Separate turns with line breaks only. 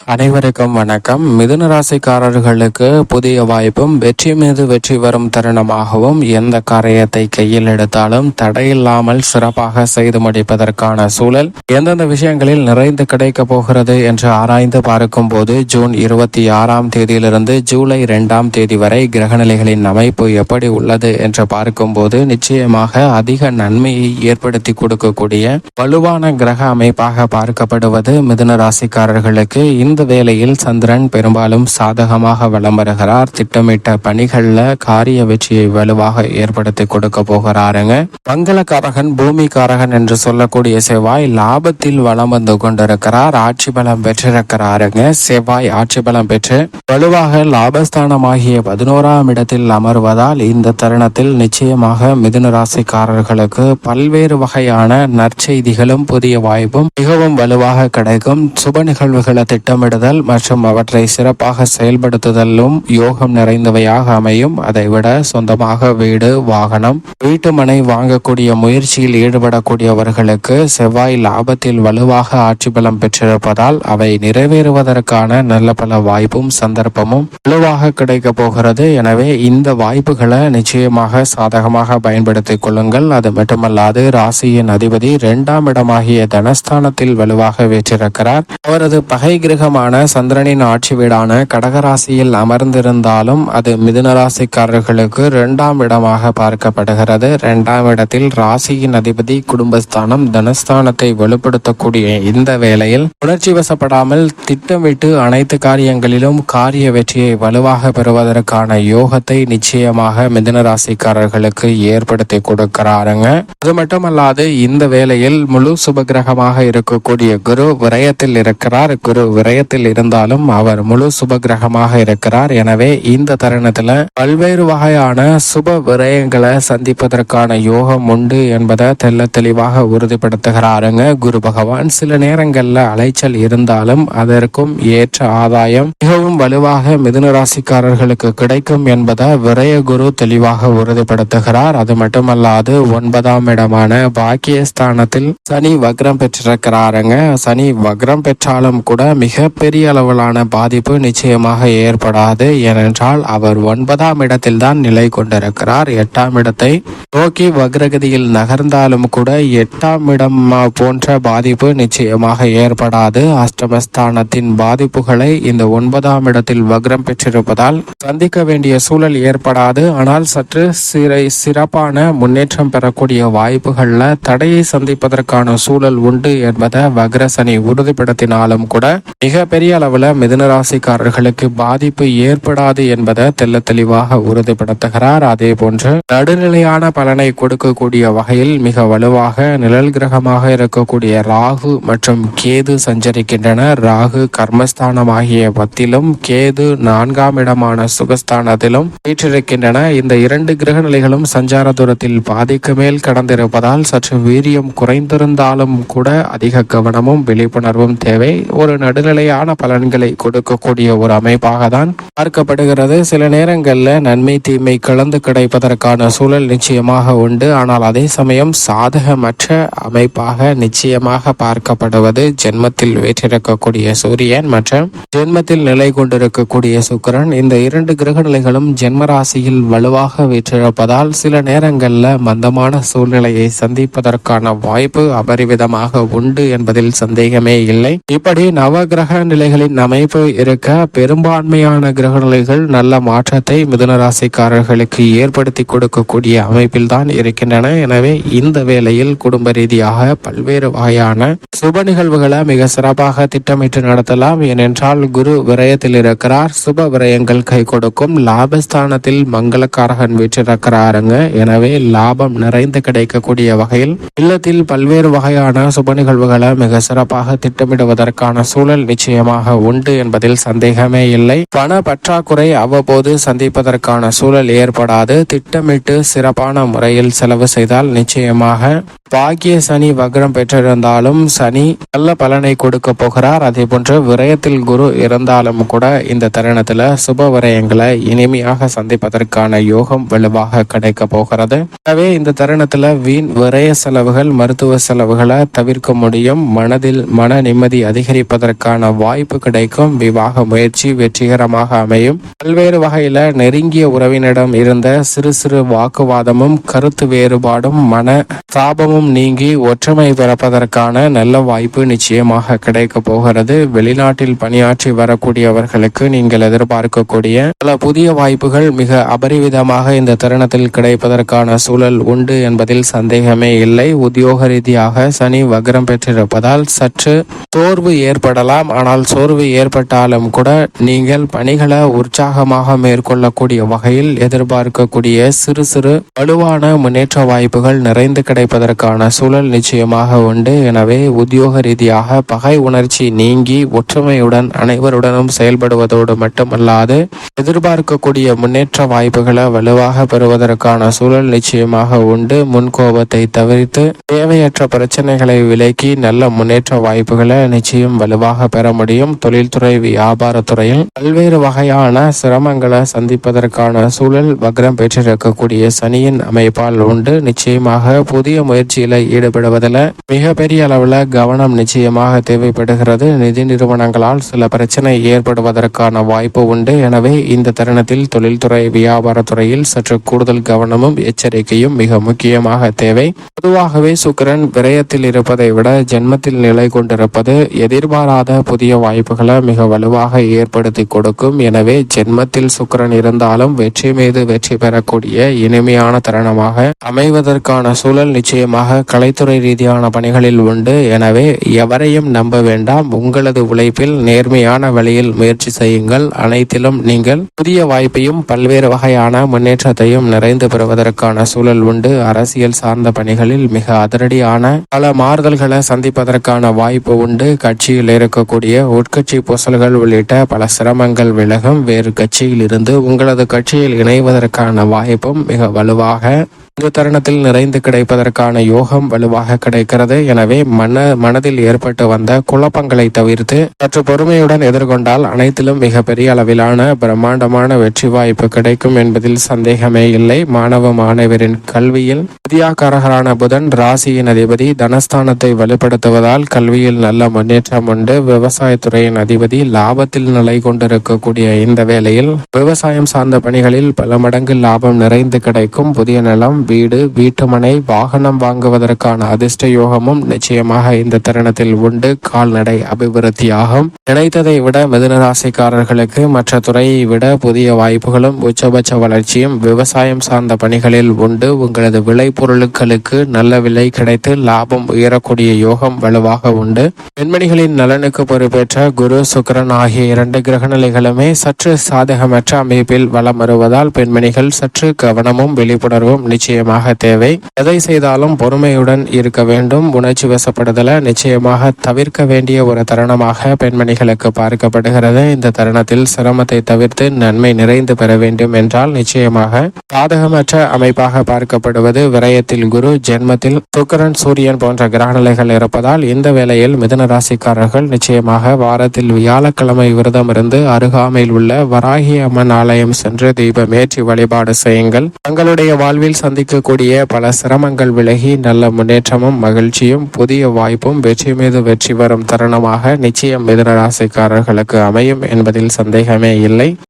அனைவருக்கும் வணக்கம். மிதுன ராசிக்காரர்களுக்கு புதிய வாய்ப்பும் வெற்றி மீது வெற்றி வரும் தருணமாகவும் எந்த காரியத்தை கையில் எடுத்தாலும் தடையில்லாமல் சிறப்பாக செய்து முடிப்பதற்கான சூழல் எந்தெந்த விஷயங்களில் நிறைந்து கிடைக்க போகிறது என்று ஆராய்ந்து பார்க்கும் போது ஜூன் இருபத்தி ஆறாம் தேதியிலிருந்து ஜூலை இரண்டாம் தேதி வரை கிரகநிலைகளின் அமைப்பு எப்படி உள்ளது என்று பார்க்கும்போது நிச்சயமாக அதிக நன்மையை ஏற்படுத்தி கொடுக்கக்கூடிய வலுவான கிரக அமைப்பாக பார்க்கப்படுவது மிதுன ராசிக்காரர்களுக்கு இந்த வேளையில் சந்திரன் பெரும்பாலும் சாதகமாக வலம் வருகிறார் திட்டமிட்ட பணிகள்ல காரிய வெற்றியை வலுவாக ஏற்படுத்தி கொடுக்க போகிறாருங்க. மங்களக்காரகன் பூமிக்காரகன் என்று சொல்லக்கூடிய செவ்வாய் லாபத்தில் வலம் வந்து கொண்டிருக்கிறார். ஆட்சி பலம் பெற்றிருக்கிறாருங்க. செவ்வாய் ஆட்சி பலம் பெற்று வலுவாக லாபஸ்தானமாகிய பதினோராம் இடத்தில் அமர்வதால் இந்த தருணத்தில் நிச்சயமாக மிதுன ராசிக்காரர்களுக்கு பல்வேறு வகையான நற்செய்திகளும் புதிய வாய்ப்பும் மிகவும் வலுவாக கிடைக்கும். சுப நிகழ்வுகளை திட்டம் திட்டமிடுதல் மற்றும் அவற்றை சிறப்பாக செயல்படுத்துதலும் யோகம் நிறைந்தவையாக அமையும். அதைவிட சொந்தமாக வீடு வாகனம் வீட்டு மனை வாங்கக்கூடிய முயற்சியில் ஈடுபடக்கூடியவர்களுக்கு செவ்வாய் லாபத்தில் வலுவாக ஆட்சி பலம் பெற்றிருப்பதால் அவை நிறைவேறுவதற்கான நல்ல பல வாய்ப்பும் சந்தர்ப்பமும் வலுவாக கிடைக்க போகிறது. எனவே இந்த வாய்ப்புகளை நிச்சயமாக சாதகமாக பயன்படுத்திக் கொள்ளுங்கள். அது மட்டுமல்லாது ராசியின் அதிபதி இரண்டாம் இடமாகிய தனஸ்தானத்தில் வலுவாக வீற்றிருக்கிறார். அவரது பகை கிரகமான சந்திரனின் ஆட்சி வீடான கடகராசியில் அமர்ந்திருந்தாலும் அது மிதுன ராசிக்காரர்களுக்கு இரண்டாம் இடமாக பார்க்கப்படுகிறது. இரண்டாம் இடத்தில் ராசியின் அதிபதி குடும்பஸ்தானம் தனஸ்தானத்தை வலுப்படுத்தக்கூடிய இந்த வேளையில் உணர்ச்சி வசப்படாமல் திட்டமிட்டு அனைத்து காரியங்களிலும் காரிய வெற்றியை வலுவாக பெறுவதற்கான யோகத்தை நிச்சயமாக மிதுன ராசிக்காரர்களுக்கு ஏற்படுத்தி கொடுக்கிறாருங்க. அது மட்டுமல்லாது இந்த வேளையில் முழு சுபகிரகமாக இருக்கக்கூடிய குரு விரயத்தில் இருக்கிறார். குரு விரய விரயத்தில் இருந்தாலும் அவர் முழு சுப கிரகமாக இருக்கிறார். எனவே இந்த தருணத்துல பல்வேறு வகையான சுப விரயங்களை சந்திப்பதற்கான யோகம் உண்டு என்பதை தெல்ல தெளிவாக உறுதிப்படுத்துகிறாருங்க குரு பகவான். சில நேரங்கள்ல அலைச்சல் இருந்தாலும் அதற்கும் ஏற்ற ஆதாயம் மிகவும் வலுவாக மிதுன ராசிக்காரர்களுக்கு கிடைக்கும் என்பதை விரய குரு தெளிவாக உறுதிப்படுத்துகிறார். அது மட்டுமல்லாது ஒன்பதாம் இடமான பாக்கியஸ்தானத்தில் சனி வக்ரம் பெற்றிருக்கிறாருங்க. சனி வக்ரம் பெற்றாலும் கூட மிக மிகப்பெரிய அளவிலான பாதிப்பு நிச்சயமாக ஏற்படாது. ஏனென்றால் அவர் ஒன்பதாம் இடத்தில் தான் நிலை கொண்டிருக்கிறார். எட்டாம் இடத்தை நோக்கி வக்ரகதியில் நகர்ந்தாலும் கூட எட்டாம் இடம் போன்ற பாதிப்பு நிச்சயமாக ஏற்படாது. அஷ்டமஸ்தானத்தின் பாதிப்புகளை இந்த ஒன்பதாம் இடத்தில் வக்ரம் பெற்றிருப்பதால் சந்திக்க வேண்டிய சூழல் ஏற்படாது. ஆனால் சற்று சிறை சிறப்பான முன்னேற்றம் பெறக்கூடிய வாய்ப்புகளில் தடையை சந்திப்பதற்கான சூழல் உண்டு என்பதை வக்ரசனி உறுதிப்படுத்தினாலும் கூட மிக பெரிய அளவில் மிதுன ராசிக்காரர்களுக்கு பாதிப்பு ஏற்படாது என்பதை தெல்ல தெளிவாக உறுதிப்படுத்துகிறார். அதே போன்று நடுநிலையான பலனை கொடுக்கக்கூடிய வகையில் மிக வலுவாக நிழல் கிரகமாக இருக்கக்கூடிய ராகு மற்றும் கேது சஞ்சரிக்கின்றன. ராகு கர்மஸ்தானமாகிய பத்திலும் கேது நான்காம் இடமான சுகஸ்தானத்திலும் வீற்றிருக்கின்றன. இந்த இரண்டு கிரக நிலைகளும் சஞ்சார தூரத்தில் பாதிக்கு மேல் கடந்திருப்பதால் சற்று வீரியம் குறைந்திருந்தாலும் கூட அதிக கவனமும் விழிப்புணர்வும் தேவை. ஒரு நடுநிலை நிலையான பலன்களை கொடுக்கக்கூடிய ஒரு அமைப்பாக தான் பார்க்கப்படுகிறது. சில நேரங்களில் நன்மை தீமை கலந்து கிடைப்பதற்கான சூழல் நிச்சயமாக உண்டு. ஆனால் அதே சமயம் சாதகமற்ற அமைப்பாக நிச்சயமாக பார்க்கப்படுவது ஜென்மத்தில் வீற்றிருக்கக்கூடிய சூரியன் மற்றும் ஜென்மத்தில் நிலை கொண்டிருக்கக்கூடிய சுக்கிரன். இந்த இரண்டு கிரக நிலைகளும் ஜென்மராசியில் வலுவாக வீற்றிருப்பதால் சில நேரங்களில் மந்தமான சூழ்நிலையை சந்திப்பதற்கான வாய்ப்பு அபரிவிதமாக உண்டு என்பதில் சந்தேகமே இல்லை. இப்படி நவகிரக கிரக நிலைகளின் அமைப்பு இருக்க பெரும்பான்மையான கிரக நிலைகள் நல்ல மாற்றத்தை மிதுன ராசிக்காரர்களுக்கு ஏற்படுத்தி கொடுக்கக்கூடிய அமைப்பில் தான் இருக்கின்றன. எனவே இந்த வேளையில் குடும்ப ரீதியாக பல்வேறு வகையான சுப நிகழ்வுகளை மிக சிறப்பாக திட்டமிட்டு நடத்தலாம். ஏனென்றால் குரு விரயத்தில் இருக்கிறார். சுப விரயங்கள் கை கொடுக்கும். லாபஸ்தானத்தில் மங்களக்காரகன் வீற்றிருக்கிறாருங்க. எனவே லாபம் நிறைந்து கிடைக்கக்கூடிய வகையில் இல்லத்தில் பல்வேறு வகையான சுப நிகழ்வுகளை மிக சிறப்பாக திட்டமிடுவதற்கான சூழல் நிச்சயமாக உண்டு என்பதில் சந்தேகமே இல்லை. பண பற்றாக்குறை அவ்வப்போது சந்திப்பதற்கான சூழல் ஏற்படாது. திட்டமிட்டு சிறப்பான முறையில் செலவு செய்தால் நிச்சயமாக பாக்கிய சனி வக்ரம் பெற்றிருந்தாலும் சனி நல்ல பலனை கொடுக்க போகிறார். அதே போன்று விரயத்தில் குரு இருந்தாலும் கூட இந்த தருணத்துல சுப விரயங்களை இனிமையாக சந்திப்பதற்கான யோகம் வலுவாக கிடைக்க போகிறது. எனவே இந்த தருணத்துல வீண் விரய செலவுகள் மருத்துவ செலவுகளை தவிர்க்க முடியும். மனதில் மன நிம்மதி அதிகரிப்பதற்கான வாய்ப்பு கிடைக்கும். விவாக முயற்சி வெற்றிகரமாக அமையும். பல்வேறு வகையில நெருங்கிய உறவினிடம் இருந்த சிறு சிறு வாக்குவாதமும் கருத்து வேறுபாடும் மன தாபமும் நீங்கி ஒற்றுமை பிறப்பதற்கான நல்ல வாய்ப்பு நிச்சயமாக கிடைக்க போகிறது. வெளிநாட்டில் பணியாற்றி வரக்கூடியவர்களுக்கு நீங்கள் எதிர்பார்க்கக்கூடிய பல புதிய வாய்ப்புகள் மிக அபரிவிதமாக இந்த தருணத்தில் கிடைப்பதற்கான சூழல் உண்டு என்பதில் சந்தேகமே இல்லை. உத்தியோக ரீதியாக சனி வக்ரம் பெற்றிருப்பதால் சற்று தோர்வு ஏற்படலாம். ஆனால் சோர்வு ஏற்பட்டாலும் கூட நீங்கள் பணிகளை உற்சாகமாக மேற்கொள்ளக்கூடிய வகையில் எதிர்பார்க்கக்கூடிய சிறு சிறு வலுவான முன்னேற்ற வாய்ப்புகள் நிறைந்து கிடைப்பதற்கான சூழல் நிச்சயமாக உண்டு. எனவே உத்தியோக ரீதியாக பகை உணர்ச்சி நீங்கி ஒற்றுமையுடன் அனைவருடனும் செயல்படுவதோடு மட்டுமல்லாது எதிர்பார்க்கக்கூடிய முன்னேற்ற வாய்ப்புகளை வலுவாக பெறுவதற்கான சூழல் நிச்சயமாக உண்டு. முன்கோபத்தை தவிர்த்து தேவையற்ற பிரச்சனைகளை விலக்கி நல்ல முன்னேற்ற வாய்ப்புகளை நிச்சயம் வலுவாக பெற முடியும் தொழில்துறை வியாபாரத்துறையில் பல்வேறு வகையான சிரமங்களை சந்திப்பதற்கான சூழல் வக்ரம் பெற்றிருக்கக்கூடிய சனியின் அமைப்பால் உண்டு. நிச்சயமாக புதிய முயற்சியில ஈடுபடுவதில் மிகப்பெரிய அளவில் கவனம் நிச்சயமாக தேவைப்படுகிறது. நிதி நிறுவனங்களால் சில பிரச்சனை ஏற்படுவதற்கான வாய்ப்பு உண்டு. எனவே இந்த தருணத்தில் தொழில்துறை வியாபாரத்துறையில் சற்று கூடுதல் கவனமும் எச்சரிக்கையும் மிக முக்கியமாக தேவை. பொதுவாகவே சுக்கிரன் விரயத்தில் இருப்பதை விட ஜென்மத்தில் நிலை கொண்டிருப்பது எதிர்பாராத புதிய வாய்ப்புகளை மிக வலுவாக ஏற்படுத்தி கொடுக்கும். எனவே ஜென்மத்தில் சுக்கரன் இருந்தாலும் வெற்றி மீது வெற்றி பெறக்கூடிய இனிமையான தருணமாக அமைவதற்கான சூழல் நிச்சயமாக கலைத்துறை ரீதியான பணிகளில் உண்டு. எனவே எவரையும் நம்ப வேண்டாம். உங்களது உழைப்பில் நேர்மையான வழியில் முயற்சி செய்யுங்கள். அனைத்திலும் நீங்கள் புதிய வாய்ப்பையும் பல்வேறு வகையான முன்னேற்றத்தையும் நிறைந்து பெறுவதற்கான சூழல் உண்டு. அரசியல் சார்ந்த பணிகளில் மிக அதிரடியான பல மாறுதல்களை சந்திப்பதற்கான வாய்ப்பு உண்டு. கட்சியில் இருக்கக்கூடிய உட்கட்சி பூசல்கள் உள்ளிட்ட பல சிரமங்கள் விலகும் வேறு கட்சியில் இருந்து உங்களது கட்சியில் இணைவதற்கான வாய்ப்பும் மிக வலுவாக இந்த தருணத்தில் நிறைந்து கிடைப்பதற்கான யோகம் வலுவாக கிடைக்கிறது. எனவே மன மனதில் ஏற்பட்டு வந்த குழப்பங்களை தவிர்த்து சற்று பொறுமையுடன் எதிர்கொண்டால் அனைத்திலும் மிக பெரிய அளவிலான பிரம்மாண்டமான வெற்றி வாய்ப்பு கிடைக்கும் என்பதில் சந்தேகமே இல்லை. மாணவ மாணவரின் கல்வியில் வித்யாகாரகரான புதன் ராசியின் அதிபதி தனஸ்தானத்தை வலுப்படுத்துவதால் கல்வியில் நல்ல முன்னேற்றம் உண்டு. விவசாயத்துறையின் அதிபதி லாபத்தில் நிலை கொண்டிருக்கக்கூடிய இந்த வேளையில் விவசாயம் சார்ந்த பணிகளில் பல மடங்கு லாபம் நிறைந்து கிடைக்கும். புதிய நிலம் வீடு வீட்டுமனை வாகனம் வாங்குவதற்கான அதிர்ஷ்ட யோகமும் நிச்சயமாக இந்த தருணத்தில் உண்டு. கால்நடை அபிவிருத்தியாகும். நினைத்ததை விட மிதுன ராசிக்காரர்களுக்கு மற்ற துறையை விட புதிய வாய்ப்புகளும் உச்சபட்ச வளர்ச்சியும் விவசாயம் சார்ந்த பணிகளில் உண்டு. உங்களது விளைபொருட்களுக்கு நல்ல விலை கிடைத்து லாபம் உயரக்கூடிய யோகம் வலுவாக உண்டு. பெண்மணிகளின் நலனுக்கு பொறுப்பேற்ற குரு சுக்கரன் ஆகிய இரண்டு கிரகநிலைகளுமே சற்று சாதகமற்ற அமைப்பில் வலம் வருவதால் பெண்மணிகள் சற்று கவனமும் விழிப்புணர்வும் நிச்சயமாக தேவை. எதை செய்தாலும் பொறுமையுடன் இருக்க வேண்டும். உணர்ச்சி வசப்படுதல நிச்சயமாக தவிர்க்க வேண்டிய ஒரு தருணமாக பெண்மணிகளுக்கு பார்க்கப்படுகிறது. இந்த தருணத்தில் சிரமத்தை தவிர்த்து நன்மை நிறைந்து பெற வேண்டும் என்றால் நிச்சயமாக பாதகமற்ற அமைப்பாக பார்க்கப்படுவது விரயத்தில் குரு ஜென்மத்தில் சுக்கரன் சூரியன் போன்ற கிரகநிலைகள் இருப்பதால் இந்த வேளையில் மிதுன ராசிக்காரர்கள் நிச்சயமாக வாரத்தில் வியாழக்கிழமை விரதம் இருந்து அருகாமையில் உள்ள வராகி அம்மன் ஆலயம் சென்று தீபம் ஏற்றி வழிபாடு செய்யுங்கள். தங்களுடைய வாழ்வில் சந்திக்கக்கூடிய பல சிரமங்கள் விலகி நல்ல முன்னேற்றமும் மகிழ்ச்சியும் புதிய வாய்ப்பும் வெற்றி மீது வெற்றி வரும் தருணமாக நிச்சயம் மிதனராசிக்காரர்களுக்கு அமையும் என்பதில் சந்தேகமே இல்லை.